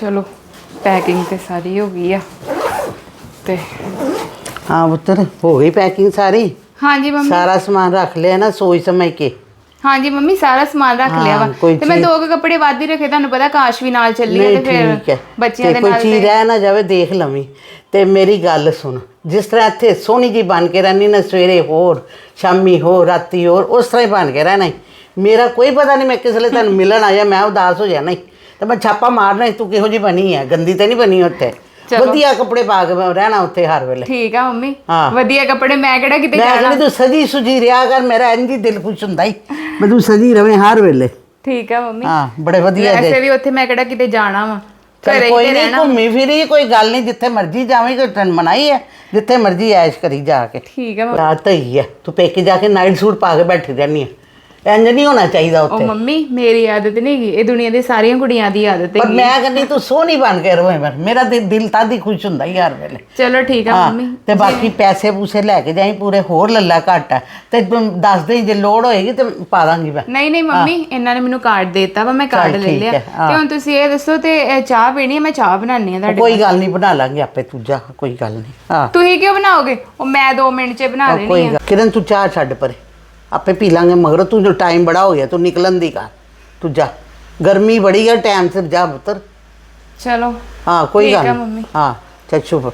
ਚਲੋ ਪੈਕਿੰਗ ਤੇ ਸਾਰੀ ਹੋ ਗਈ ਆ। ਤੇ ਹਾਂ ਪੁੱਤਰ ਹੋ ਗਈ ਪੈਕਿੰਗ ਸਾਰੀ? ਹਾਂਜੀ ਮੰਮੀ। ਸਾਰਾ ਸਮਾਨ ਰੱਖ ਲਿਆ ਨਾ ਸੋਚ ਸਮਝ ਕੇ। ਹਾਂਜੀ ਮੰਮੀ ਸਾਰਾ ਸਮਾਨ ਰੱਖ ਲਿਆ ਵਾ। ਕੋਈ ਤੇ ਮੈਂ ਚੀਜ਼- ਦੋ ਕੁ ਕੱਪੜੇ ਵੱਧ ਹੀ ਰੱਖੇ ਤੁਹਾਨੂੰ ਪਤਾ ਕਾਸ਼ ਵੀ ਨਾਲ ਚੱਲੀ ਆ ਨਹੀਂ ਤੇ ਠੀਕ ਹੈ। ਫਿਰ ਬੱਚਿਆਂ ਤੇ ਦੇ ਕੋਈ ਨਾਲ ਚੀਜ਼ ਤੇ- ਰਹਿ ਨਾ ਜਾਵੇ ਦੇਖ ਲਵੀਂ। ਤੇ ਮੇਰੀ ਗੱਲ ਸੁਣ ਜਿਸ ਤਰ੍ਹਾਂ ਇੱਥੇ ਸੋਹਣੀ ਜੀ ਬਣ ਕੇ ਰਹਿਣੀ ਨਾ ਸਵੇਰੇ ਹੋਰ ਸ਼ਾਮੀ ਹੋਰ ਰਾਤੀ ਹੋਰ ਉਸ ਤਰ੍ਹਾਂ ਹੀ ਬਣ ਕੇ ਰਹਿਣਾ ਈ। ਮੇਰਾ ਕੋਈ ਪਤਾ ਨਹੀਂ ਮੈਂ ਕਿਸ ਵੇਲੇ ਤੈਨੂੰ ਮਿਲਣ ਆਇਆ ਮੈਂ ਉਦਾਸ ਹੋ ਜਾਣਾ ਈ। ਤੇ ਮੈਂ ਛਾਪਾ ਮਾਰਨਾ ਈ, ਤੂੰ ਕਿਹੋ ਜੀ ਬਣੀ ਹੈ ਗੰਦੀ ਤੇ ਨਹੀਂ ਬਣੀ ਉੱਥੇ। ਵਧੀਆ ਕੱਪੜੇ ਪਾ ਕੇ ਮੈਂ ਰਹਿਣਾ ਉੱਥੇ ਹਰ ਵੇਲੇ। ਠੀਕ ਆ ਮੰਮੀ। ਹਾਂ। ਵਧੀਆ ਕੱਪੜੇ ਮੈਂ ਕਿਹੜਾ ਕਿਤੇ ਮੈਂ ਜਾਣਾ? ਕਹਿੰਦੀ ਤੂੰ ਸਜੀ ਸੁਜੀ ਰਿਹਾ ਕਰ ਮੇਰਾ ਇੰਜ ਹੀ ਦਿਲ ਖੁਸ਼ ਹੁੰਦਾ ਹੀ ਮੈਂ ਤੂੰ ਸਜੀ ਰਵੇਂ ਹਰ ਵੇਲੇ। ਠੀਕ ਆ ਮੰਮੀ। ਹਾਂ ਬੜੇ ਵਧੀਆ ਵੈਸੇ ਜੇ ਵੀ ਉੱਥੇ ਮੈਂ ਕਿਹੜਾ ਕਿਤੇ ਜਾਣਾ ਵਾ? ਚੱਲ ਘਰੇ ਕੋਈ ਤੇ ਨਹੀਂ ਰਹਿਣਾ। ਘੁੰਮੀ ਫਿਰੀ ਕੋਈ ਗੱਲ ਨਹੀਂ ਜਿੱਥੇ ਮਰਜ਼ੀ ਜਾਵੇਂ ਕੋਈ ਟਨ ਮਨਾਈ ਹੈ ਜਿੱਥੇ ਮਰਜ਼ੀ ਐਸ਼ ਕਰੀ ਜਾ ਕੇ। ਠੀਕ ਆ ਮੰਮੀ। ਰਾਤ ਹੀ ਹੈ ਤੂੰ ਪੇਕੇ ਜਾ ਕੇ ਨਾਈਟ ਸੂਟ ਪਾ ਕੇ ਬੈਠੀ ਰਹਿਣੀ ਹੈ ਇੰਜ ਨਹੀਂ ਹੋਣਾ ਚਾਹੀਦਾ ਉਹ ਉੱਥੇ। ਮੰਮੀ ਮੇਰੀ ਆਦਤ ਨਹੀਂ ਹੈਗੀ। ਇਹ ਦੁਨੀਆ ਦੀ ਸਾਰੀਆਂ ਕੁੜੀਆਂ ਦੀ ਆਦਤ ਪਰ ਹੈਗੀ। ਮੈਂ ਕਹਿੰਦੀ ਤੂੰ ਸੋਹਣੀ ਬਣ ਕੇ ਰਵੇਂ ਫਿਰ। ਮੇਰਾ ਦਿਲ ਦਿਲ ਤਾਂ ਦੀ ਖੁਸ਼ ਹੁੰਦਾ ਹੀ ਹਰ ਵੇਲੇ। ਚਲੋ ਠੀਕ ਆ ਹਾਂ ਮੰਮੀ। ਤੇ ਬਾਕੀ ਪੈਸੇ ਪੂਸੇ ਲੈ ਕੇ ਜਾਈ ਪੂਰੇ ਹੋਰ ਲੱਲਾ ਘੱਟ ਹੈ ਤੇ ਤੂੰ ਦੱਸ ਦੇ ਜੇ ਲੋੜ ਹੋਏਗੀ ਤੇ ਪਾ ਦਾਂਗੀ ਮੈਂ। ਨਹੀਂ ਨਹੀਂ ਮੰਮੀ ਇਹਨਾਂ ਨੇ ਮੈਨੂੰ ਕਾਰਡ ਦਿੱਤਾ ਵਾ ਮੈਂ ਕਾਰਡ ਚੱਲ ਲੈ ਠੀਕ ਲਿਆ। ਹੈ, ਹਾਂ। ਤੇ ਹੁਣ ਤੁਸੀਂ ਇਹ ਦੱਸੋ ਤੇ ਇਹ ਚਾਹ ਪੀਣੀ ਹੈ? ਮੈਂ ਚਾਹ ਬਣਾਉਣੀ ਹੈ ਤੁਹਾਡੇ ਕੋਈ ਗੱਲ ਨਹੀਂ ਬਣਾ ਲਾਂਗੇ ਆਪੇ ਤੂੰ ਜਾ ਕੋਈ ਗੱਲ ਨਹੀਂ। ਹਾਂ। ਤੁਸੀਂ ਕਿਉਂ ਬਣਾਓਗੇ? ਉਹ ਮੈਂ 2 ਮਿੰਟ 'ਚ ਬਣਾ ਦੇਣੀ ਕੋਈ ਗੱਲ ਕਿਰਨ ਤੂੰ ਚਾਹ ਛੱਡ ਪਰੇ। ਆਪੇ ਪੀ ਲਾਂਗੇ ਮਗਰ ਤੂੰ ਜੋ ਟਾਈਮ ਬੜਾ ਹੋ ਗਿਆ ਤੂੰ ਨਿਕਲਣ ਦੀ ਕਰ ਤੂੰ ਜਾ ਗਰਮੀ ਬੜੀ ਹੈ ਟਾਈਮ ਸਿਰ ਜਾ ਪੁੱਤਰ ਚਲੋ ਹਾਂ ਕੋਈ ਠੀਕ ਗੱਲ ਆ ਨਹੀਂ ਮੰਮੀ। ਹਾਂ ਚੱਲ ਸ਼ੁਭ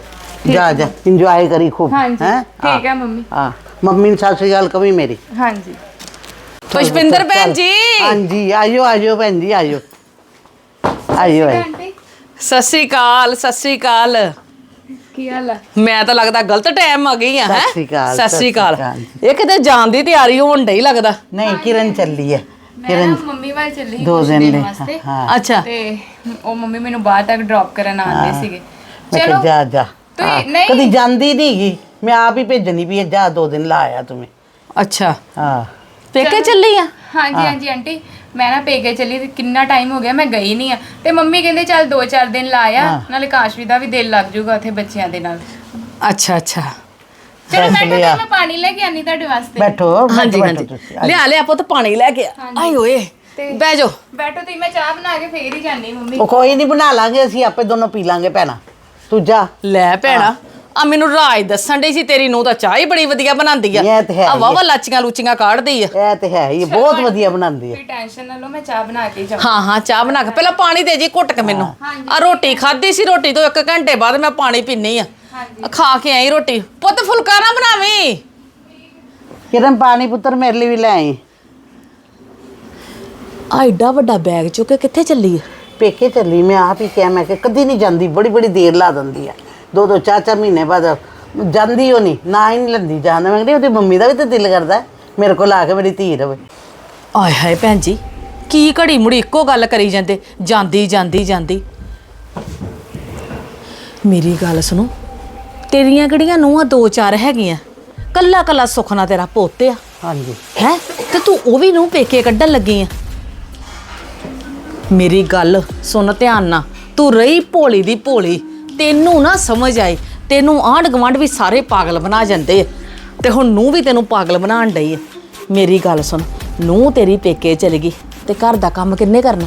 ਜਾ ਜਾ ਇੰਜੋਏ ਕਰੀ ਖੂਬ ਹਾਂਜੀ ਹੈਂ? ਠੀਕ ਆ ਮੰਮੀ ਹਾਂ ਮੰਮੀ ਨੂੰ ਸਤਿ ਸ਼੍ਰੀ ਅਕਾਲ ਕਵੀ ਮੇਰੀ ਹਾਂਜੀ ਪੁਸ਼ਪਿੰਦਰ ਭੈਣ ਜੀ ਹਾਂਜੀ ਆਇਓ ਆਇਓ ਭੈਣ ਜੀ ਆਇਓ ਆਇਓ ਆਇਓ ਕੀ ਹਾਲ ਆ? ਮੈਂ ਤਾਂ ਲੱਗਦਾ ਗਲਤ ਟਾਈਮ ਆ ਗਈ ਆ ਹੈ? ਸਤਿ ਸ੍ਰੀ ਅਕਾਲ, ਸਤਿ ਸ੍ਰੀ ਅਕਾਲ ਸਤਿ ਸ੍ਰੀ ਇਹ ਕਿਤੇ ਜਾਣ ਦੀ ਤਿਆਰੀ ਹੋਣ ਡਈ ਲੱਗਦਾ? ਨਹੀਂ ਕਿਰਨ ਚੱਲੀ ਹੈ ਮੈਂ ਨਾ ਮੰਮੀ ਵੱਲ ਚੱਲੀ ਸੀ ਦੋ ਕੁਛ ਦਿਨ ਵਾਸਤੇ। ਹਾਂ। ਅੱਛਾ। ਤੇ ਉਹ ਮੰਮੀ ਮੈਨੂੰ ਬਾਹਰ ਤੱਕ ਡ੍ਰੌਪ ਕਰਨ ਆਉਂਦੇ ਸੀਗੇ। ਮੈਂ ਕਿਹਾ ਚਲੋ ਜਾ ਜਾ। ਤੁਸੀਂ- ਹਾਂ, ਨਹੀਂ। ਕਦੀ ਜਾਂਦੀ ਨਹੀਂ ਗੀ। ਮੈਂ ਆਪ ਹੀ ਭੇਜਣੀ ਵੀ ਹੈ, ਜਾ ਦੋ ਦਿਨ ਲਾ ਆਇਆ ਤੁਮੇ ਅੱਛਾ। ਹਾਂ। ਪੇਕੇ ਚੱਲੀ। ਆ? ਹਾਂਜੀ ਹਾਂਜੀ ਆਂਟੀ। ਮੈਂ ਨਾ ਪੇਕੇ ਚੱਲੀ ਤੇ ਕਿੰਨਾ ਟਾਈਮ ਹੋ ਗਿਆ ਮੈਂ ਗਈ ਨਹੀਂ ਆ। ਤੇ ਮੰਮੀ ਕਹਿੰਦੇ ਚੱਲ 2-4 ਦਿਨ ਲਾ ਆ ਹਾਂ। ਨਾਲੇ ਕਾਸ਼ਵੀ ਦਾ ਵੀ ਦਿਲ ਲੱਗ ਜਾਊਗਾ ਉੱਥੇ ਬੱਚਿਆਂ ਦੇ ਨਾਲ। ਅੱਛਾ ਅੱਛਾ। ਚਲੋ ਬੈਠ ਮੈਂ ਪਾਣੀ ਲੈ ਕੇ ਆਨੀ ਤੁਹਾਡੇ ਵਾਸਤੇ। ਬੈਠੋ ਹਾਂਜੀ ਬੈਠੋ ਹਾਂਜੀ। ਤੁਸੀਂ, ਆ ਲਿਆ ਲਿਆ ਪੁੱਤ ਪਾਣੀ ਲੈ ਕੇ ਆ। ਆਏ ਓਏ ਤੇ- ਬਹਿ ਜਾਓ। ਬੈਠੋ ਤੁਸੀਂ ਮੈਂ ਚਾਹ ਬਣਾ ਕੇ ਫੇਰ ਹੀ ਜਾਨੀ ਮੰਮੀ। ਉਹ ਕੋਈ ਨਹੀਂ ਬਣਾ ਲਾਂਗੇ ਅਸੀਂ ਆਪੇ ਦੋਨੋਂ ਪੀ ਲਾਂਗੇ ਭੈਣਾ। ਤੂੰ ਜਾ। ਲੈ ਭੈਣਾ। ਆ ਮੈਨੂੰ ਰਾਜ ਦੱਸਣ ਡਈ ਸੀ ਤੇਰੀ ਨੂੰ ਤਾਂ ਚਾਹ ਹੀ ਬੜੀ ਵਧੀਆ ਬਣਾਉਂਦੀ ਆ। ਇਹ ਤੇ ਹੈ ਆ ਹੀ ਵਾਵਾ ਲਾਚੀਆਂ ਲੂਚੀਆਂ ਕਾੜਦੀ ਆ। ਇਹ ਤੇ ਹੈ ਹੀ ਬਹੁਤ ਵਧੀਆ ਬਣਾਉਂਦੀ ਹੈ ਕੋਈ ਟੈਨਸ਼ਨ ਨਾ ਲਓ ਮੈਂ ਚਾਹ ਬਣਾ ਕੇ ਜਾਵਾਂ ਹਾਂ ਹਾਂ ਚਾਹ ਬਣਾ ਕੇ। ਪਹਿਲਾਂ ਪਾਣੀ ਦੇ ਜੀ ਘੁੱਟ ਕੇ ਮੈਨੂੰ। ਆ ਰੋਟੀ ਖਾਧੀ ਸੀ ਰੋਟੀ ਤੋਂ 1 ਘੰਟੇ ਬਾਅਦ ਮੈਂ ਪਾਣੀ ਪੀਨੀ ਆ। ਹਾਂਜੀ। ਆ ਖਾ ਕੇ ਆਈ ਰੋਟੀ। ਪੁੱਤ ਫੁਲਕਾ ਨਾ ਬਣਾਵੀਂ। ਕਿਰਨ ਪਾਣੀ ਪੁੱਤਰ ਮੇਰੇ ਲਈ ਵੀ ਲੈ ਆਈ। ਆ ਏਡਾ ਵੱਡਾ ਬੈਗ ਚੁੱਕ ਕੇ ਕਿੱਥੇ ਚੱਲੀ ਆ? ਪੇਕੇ ਚੱਲੀ ਮੈਂ ਆਪ ਹੀ ਕਿਹਾ ਮੈਂ ਕਿ ਕਦੀ ਨਹੀਂ ਜਾਂਦੀ ਬੜੀ ਬੜੀ ਦੇਰ ਲਾ ਦਿੰਦੀ ਆ। ਦੋ ਦੋ ਚਾਰ ਚਾਰ ਮਹੀਨੇ ਬਾਅਦ ਜਾਂਦੀ ਹੋ ਨਹੀਂ ਨਾ ਹੀ ਨਹੀਂ ਲੰਦੀ ਜਾਂਦਾ ਮੈਂ ਕਹਿੰਦੀ ਉਹਦੀ ਮੰਮੀ ਦਾ ਵੀ ਤਾਂ ਦਿਲ ਕਰਦਾ ਹੈ, ਮੇਰੇ ਕੋਲ ਆ ਕੇ ਮੇਰੀ ਧੀ ਰਵੇ। ਆਏ ਹਾਏ ਭੈਣ ਜੀ ਕੀ ਘੜੀ ਮੁੜੀ ਇੱਕੋ ਗੱਲ ਕਰੀ ਜਾਂਦੇ ਜਾਂਦੀ ਜਾਂਦੀ ਜਾਂਦੀ। ਮੇਰੀ ਗੱਲ ਸੁਣੋ ਤੇਰੀਆਂ ਕਿਹੜੀਆਂ ਨੂੰਹਾਂ ਦੋ ਚਾਰ ਹੈਗੀਆਂ ਕੱਲਾ ਕੱਲਾ ਸੁਖਣਾ ਤੇਰਾ ਪੁੱਤ ਆ। ਹਾਂਜੀ। ਹੈ ਤੇ ਤੂੰ ਉਹ ਵੀ ਨੂੰ ਪੇਕੇ ਕੱਢਣ ਲੱਗੀ ਆ। ਮੇਰੀ ਗੱਲ ਸੁਣ ਧਿਆਨ ਨਾਲ ਤੂੰ ਰਹੀ ਭੋਲੀ ਦੀ ਭੋਲੀ ਤੈਨੂੰ ਨਾ ਸਮਝ ਆਈ ਤੈਨੂੰ ਆਂਢ ਗੁਆਂਢ ਵੀ ਸਾਰੇ ਪਾਗਲ ਬਣਾ ਜਾਂਦੇ ਆ। ਤੇ ਹੁਣ ਨੂੰ ਵੀ ਤੈਨੂੰ ਪਾਗਲ ਬਣਾਉਣ ਡਈ ਆ। ਮੇਰੀ ਗੱਲ ਸੁਣ ਨੂੰ ਤੇਰੀ ਪੇਕੇ ਚਲੀ ਗਈ ਤੇ ਘਰ ਦਾ ਕੰਮ ਕਿੰਨੇ ਕਰਨਾ?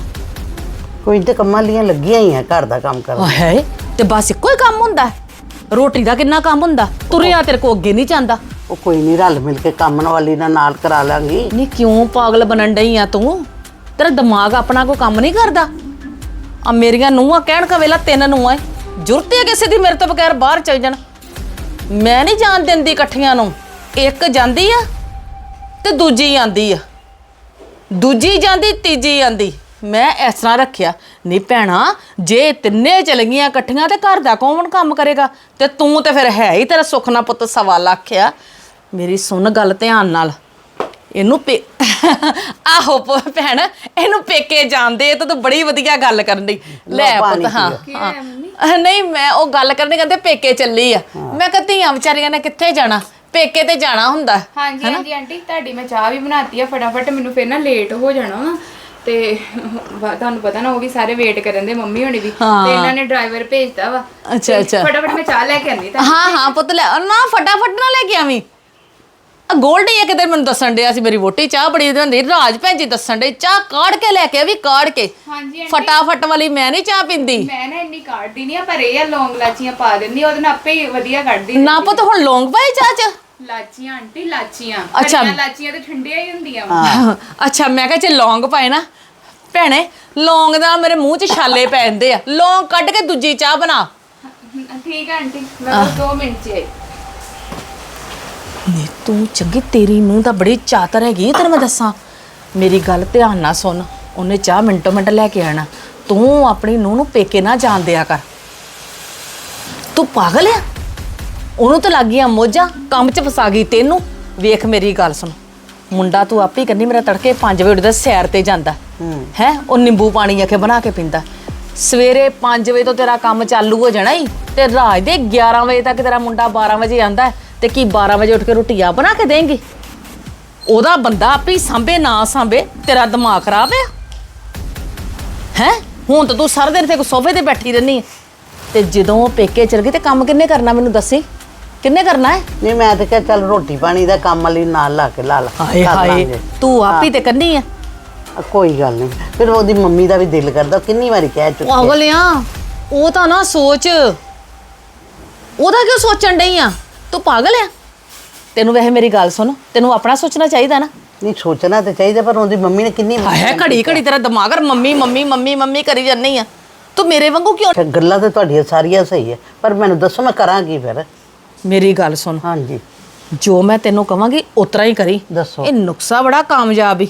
ਕੋਈ ਤੇ ਕੰਮਾਂ ਲੀਆਂ ਲੱਗੀਆਂ ਹੀ ਆ ਘਰ ਦਾ ਕੰਮ ਕਰਨ ਹਾਏ ਤੇ ਬਸ ਇੱਕੋ ਹੀ ਕੰਮ ਹੁੰਦਾ? ਹੈ। ਰੋਟੀ ਦਾ ਕਿੰਨਾ ਕੰਮ ਹੁੰਦਾ? ਤੁਰਿਆ ਤੇਰੇ ਕੋ ਅੱਗੇ ਨਹੀਂ ਜਾਂਦਾ। ਉਹ ਕੋਈ ਨਹੀਂ ਰਲ ਮਿਲ ਕੇ ਕੰਮ ਵਾਲੀ ਨਾਲ ਨਾਲ ਕਰਾ ਲਾਂਗੀ। ਨਹੀਂ ਕਿਉਂ ਪਾਗਲ ਬਣਨ ਡਈ ਆ ਤੂੰ? ਤੇਰਾ ਦਿਮਾਗ ਆਪਣਾ ਕੋਈ ਕੰਮ ਨਹੀਂ ਕਰਦਾ। ਆ ਮੇਰੀਆਂ ਨੂੰਹਾਂ ਕਹਿਣ ਕਾ ਵੇਲਾ ਤਿੰਨ ਨੂੰਹਾਂ ਏ। ਜ਼ਰੂਰਤ ਹੈ ਕਿਸੇ ਦੀ ਮੇਰੇ ਤੋਂ ਬਗੈਰ ਬਾਹਰ ਚਲ ਜਾਣ। ਮੈਂ ਨਹੀਂ ਜਾਣ ਦਿੰਦੀ ਇਕੱਠੀਆਂ ਨੂੰ। ਇੱਕ ਜਾਂਦੀ ਆ ਤੇ ਦੂਜੀ ਆਂਦੀ ਆ। ਦੂਜੀ ਜਾਂਦੀ, ਤੀਜੀ ਆਂਦੀ। ਮੈਂ ਇਸ ਤਰ੍ਹਾਂ ਰੱਖਿਆ, ਨਹੀਂ ਭੈਣਾ, ਜੇ ਤਿੰਨੇ ਚਲ ਗਈਆਂ ਇਕੱਠੀਆਂ ਤੇ ਘਰ ਦਾ ਕੌਣ ਕੰਮ ਕਰੇਗਾ? ਤੇ ਤੂੰ ਤੇ ਫਿਰ ਹੈ ਹੀ ਤੇਰਾ ਸੁੱਖ ਨਾ ਪੁੱਤ ਸਵਾ ਲੱਖ ਆ ਮੇਰੀ ਸੁਣ ਗੱਲ ਧਿਆਨ ਨਾਲ। ਇਹਨੂੰ ਪੇ ਆਹੋ ਪ- ਭੈਣ ਇਹਨੂੰ ਪੇਕੇ ਜਾਂਦੇ ਤਾਂ ਤੂੰ ਬੜੀ ਵਧੀਆ ਗੱਲ ਕਰਨ ਦੀ ਲੈ ਪੁੱਤ ਹਾਂ। ਹਾਂ। ਅਹ ਨਹੀਂ ਮੈਂ ਉਹ ਗੱਲ ਕਰਨੀ ਕਹਿੰਦੇ ਪੇਕੇ ਚੱਲੀ ਆ। ਮੈਂ ਕਿਹਾ ਧੀਆਂ ਵਿਚਾਰੀਆਂ ਨੇ ਕਿੱਥੇ ਜਾਣਾ? ਪੇਕੇ ਤੇ ਜਾਣਾ ਹੁੰਦਾ ਹਾਂਜੀ ਹਾਂਜੀ ਆਂਟੀ ਤੁਹਾਡੀ ਮੈਂ ਚਾਹ ਵੀ ਬਣਾਤੀ ਆ ਫਟਾਫਟ ਮੈਨੂੰ ਫਿਰ ਨਾ ਲੇਟ ਹੋ ਜਾਣਾ ਵਾ। ਤੇ ਵਾ- ਤੁਹਾਨੂੰ ਪਤਾ ਨਾ ਉਹ ਵੀ ਸਾਰੇ ਵੇਟ ਕਰਨ ਦੇ ਮੰਮੀ ਹੋਣੀ ਵੀ। ਤੇ ਇਹਨਾਂ ਨੇ ਡਰਾਈਵਰ ਭੇਜਤਾ ਵਾ। ਅੱਛਾ, ਅੱਛਾ। ਫਟਾਫਟ ਮੈਂ ਚਾਹ ਲੈ ਕੇ ਆਂਦੀ ਤਾਂ ਹਾਂ ਹਾਂ ਪੁੱਤ ਲੈ ਨਾ ਫਟਾਫਟ ਨਾ ਲੈ ਕੇ ਆਵੀਂ। ਆ ਗੋਲਡੀ ਇਹ ਕਿਤੇ ਮੈਨੂੰ ਦੱਸਣ ਡਿਆ ਸੀ ਮੇਰੀ ਵੋਟੀ ਚਾਹ ਬੜੀ ਦਿੰਦੀ ਰਾਜ ਭੈਣ ਜੀ ਦੱਸਣ ਡੇ ਚਾਹ ਕਾੜ ਕੇ ਲੈ ਕੇ ਵੀ ਕਾੜ ਕੇ। ਹਾਂਜੀ ਆਂਟੀ। ਫਟਾਫਟ ਵਾਲੀ ਮੈਂ ਨਹੀਂ ਚਾਹ ਪੀਂਦੀ। ਮੈਂ ਨਾ ਇੰਨੀ ਕਾੜਦੀ ਨਹੀਂ ਆ ਪਰ ਇਹ ਆ ਲੌਂਗ ਲਾਚੀਆਂ ਪਾ ਦਿੰਦੀ ਆ, ਉਹਦੇ ਨਾਲ ਆਪੇ ਹੀ ਵਧੀਆ ਕੱਢਦੀ ਨਾ ਪੁੱਤ ਹੁਣ ਲੌਂਗ ਪਾਈ ਚਾਹ ਚ? ਲਾਚੀਆਂ ਆਂਟੀ ਲਾਚੀਆਂ। ਅੱਛਾ। ਹਰੀਆਂ ਲਾਚੀਆਂ ਤੇ ਠੰਡੀਆਂ ਹੀ ਹੁੰਦੀਆਂ ਵਾਂ। ਅੱਛਾ ਮੈਂ ਕਿਹਾ ਜੇ ਲੌਂਗ ਪਾਏ ਨਾ ਭੈਣੇ ਲੌਂਗ ਦਾ ਮੇਰੇ ਮੂੰਹ 'ਚ ਛਾਲੇ ਪੈ ਜਾਂਦੇ ਆ। ਲੌਂਗ ਕੱਢ ਕੇ ਦੂਜੀ ਚਾਹ ਬਣਾ। ਠੀਕ ਆ ਆਂਟੀ ਮੈਂ ਬਸ 2 ਮਿੰਟ ਚ ਆਈ। ਨੀ ਤੂੰ ਚੰਗੀ ਤੇਰੀ ਨੂੰ ਤਾਂ ਬੜੀ ਚਾਤਰ ਹੈਗੀ ਤੈਨੂੰ ਮੈਂ ਦੱਸਾਂ। ਮੇਰੀ ਗੱਲ ਧਿਆਨ ਨਾਲ ਸੁਣ ਉਹਨੇ ਚਾਹ ਮਿੰਟੋ ਮਿੰਟ ਲੈ ਕੇ ਆਣਾ। ਤੂੰ ਆਪਣੀ ਨੂੰ ਨੂੰ ਪੇਕੇ ਨਾ ਜਾਣ ਦਿਆ ਕਰ। ਤੂੰ ਪਾਗਲ ਆ? ਉਹਨੂੰ ਤਾਂ ਲੱਗ ਗਈਆਂ ਮੋਜਾਂ ਕੰਮ 'ਚ ਫਸਾ ਗਈ ਤੈਨੂੰ। ਵੇਖ ਮੇਰੀ ਗੱਲ ਸੁਣ। ਮੁੰਡਾ ਤੂੰ ਆਪੇ ਹੀ ਕੰਨੀ ਮੇਰਾ ਤੜਕੇ 5 ਵਜੇ ਉੱਠਦਾ ਸੈਰ ਤੇ ਜਾਂਦਾ। ਹੈ। ਉਹ ਨਿੰਬੂ ਪਾਣੀ ਆ ਕੇ ਬਣਾ ਕੇ ਪੀਂਦਾ। ਸਵੇਰੇ 5 ਵਜੇ ਤੋਂ ਤੇਰਾ ਕੰਮ ਚਾਲੂ ਹੋ ਜਾਣਾ ਹੀ ਤੇ ਰਾਤ ਦੇ 11 ਵਜੇ ਤੱਕ ਤੇਰਾ ਮੁੰਡਾ 12 ਵਜੇ ਆਂਦਾ। ਤੇ ਕੀ 12 ਵਜੇ ਉੱਠ ਕੇ ਰੋਟੀਆਂ ਬਣਾ ਕੇ ਦੇਂਗੀ? ਉਹਦਾ ਬੰਦਾ ਆਪੇ ਸਾਂਭੇ ਨਾ ਸਾਂਭੇ ਤੇਰਾ ਦਿਮਾਗ ਖਰਾਬ ਆ? ਹੈ? ਹੁਣ ਤਾਂ ਤੂੰ ਸਾਰਾ ਦਿਨ ਤੇ ਸੋਫੇ ਤੇ ਬੈਠੀ ਰਹਿਨੀ ਤੇ ਜਦੋਂ ਉਹ ਪੇਕੇ ਚਲ ਗਈ ਤੇ ਕੰਮ ਕਿੰਨੇ ਕਰਨਾ ਮੈਨੂੰ ਦੱਸੀ? ਕਿੰਨੇ ਕਰਨਾ ਹੈ? ਨਹੀਂ ਮੈਂ ਤਾਂ ਕਿਹਾ ਚੱਲ ਰੋਟੀ ਪਾਣੀ ਦਾ ਕੰਮ ਵਾਲੀ ਨਾਲ ਲਾ ਕੇ ਲਾ ਲਾ ਹਾਏ ਕਰ ਹਾਏ ਲਾਂਗੇ। ਤੂੰ ਆਪ ਹੀ ਤੇ ਕੰਨੀ ਆ। ਆ, ਕੋਈ ਗੱਲ ਨਹੀਂ। ਫਿਰ ਉਹਦੀ ਮੰਮੀ ਦਾ ਵੀ ਦਿਲ ਕਰਦਾ ਕਿੰਨੀ ਵਾਰੀ ਕਹਿ ਚੁੱਕੀ ਹੈ। ਉਹ ਤਾਂ ਨਾ ਸੋਚ। ਉਹਦਾ ਕਿਉਂ ਸੋਚਣ ਡਈ ਆ? ਤੂੰ ਪਾਗਲ ਆ ਤੈਨੂੰ ਵੈਸੇ ਮੇਰੀ ਗੱਲ ਸੁਣ ਤੈਨੂੰ ਆਪਣਾ ਸੋਚਣਾ ਚਾਹੀਦਾ ਨਾ। ਨਹੀਂ ਸੋਚਣਾ ਤਾਂ ਚਾਹੀਦਾ ਪਰ ਉਹਦੀ ਮੰਮੀ ਨੇ ਕਿੰਨੀ ਹੈ ਘੜੀ ਘੜੀ ਤੇਰਾ ਦਿਮਾਗਰ ਮੰਮੀ ਮੰਮੀ ਮੰਮੀ ਮੰਮੀ ਕਰੀ ਜਾਂਦੀ ਆ ਤੂੰ ਮੇਰੇ ਵਾਂਗੂ ਕਿਉਂ ਅੱਛਾ, ਗੱਲਾਂ ਤਾਂ ਤੁਹਾਡੀਆਂ ਸਾਰੀਆਂ ਸਹੀ ਹੈ ਪਰ ਮੈਨੂੰ ਦੱਸੋ ਮੈਂ ਕਰਾਂ ਕੀ ਫਿਰ? ਮੇਰੀ ਗੱਲ ਸੁਣ। ਹਾਂਜੀ। ਜੋ ਮੈਂ ਤੈਨੂੰ ਕਵਾਂਗੀ ਉਤਰਾ ਹੀ ਕਰੀ। ਦੱਸੋ। ਇਹ ਨੁਕਸਾ ਬੜਾ ਕਾਮਯਾਬ ਹੀ।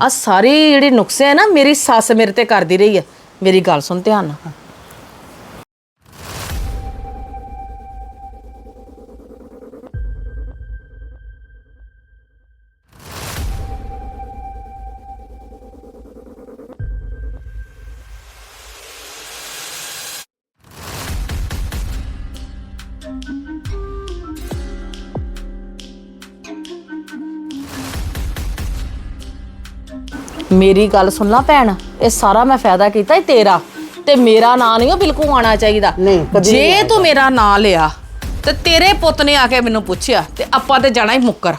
ਆ ਸਾਰੀ ਜਿਹੜੀ ਨੁਕਸੇ ਹੈ ਨਾ ਮੇਰੀ ਸੱਸ ਮੇਰੇ ਤੇ ਕਰਦੀ ਰਹੀ ਹੈ ਮੇਰੀ ਗੱਲ ਸੁਣ ਧਿਆਨ ਨਾਲ। ਮੇਰੀ ਗੱਲ ਸੁਣ ਲਾ ਭੈਣ ਇਹ ਸਾਰਾ ਮੈਂ ਫਾਇਦਾ ਕੀਤਾ ਹੀ ਤੇਰਾ। ਤੇ ਮੇਰਾ ਨਾਂ ਨਹੀਂ ਉਹ ਬਿਲਕੁਲ ਆਣਾ ਚਾਹੀਦਾ। ਨਹੀਂ, ਕਦੀ ਨਹੀਂ ਜੇ ਤੂੰ ਮੇਰਾ ਨਾਂ ਲਿਆ ਤੇ ਤੇਰੇ ਪੁੱਤ ਨੇ ਆ ਕੇ ਮੈਨੂੰ ਪੁੱਛਿਆ ਤੇ ਆਪਾਂ ਤੇ ਜਾਣਾ ਹੀ ਮੁੱਕਰ।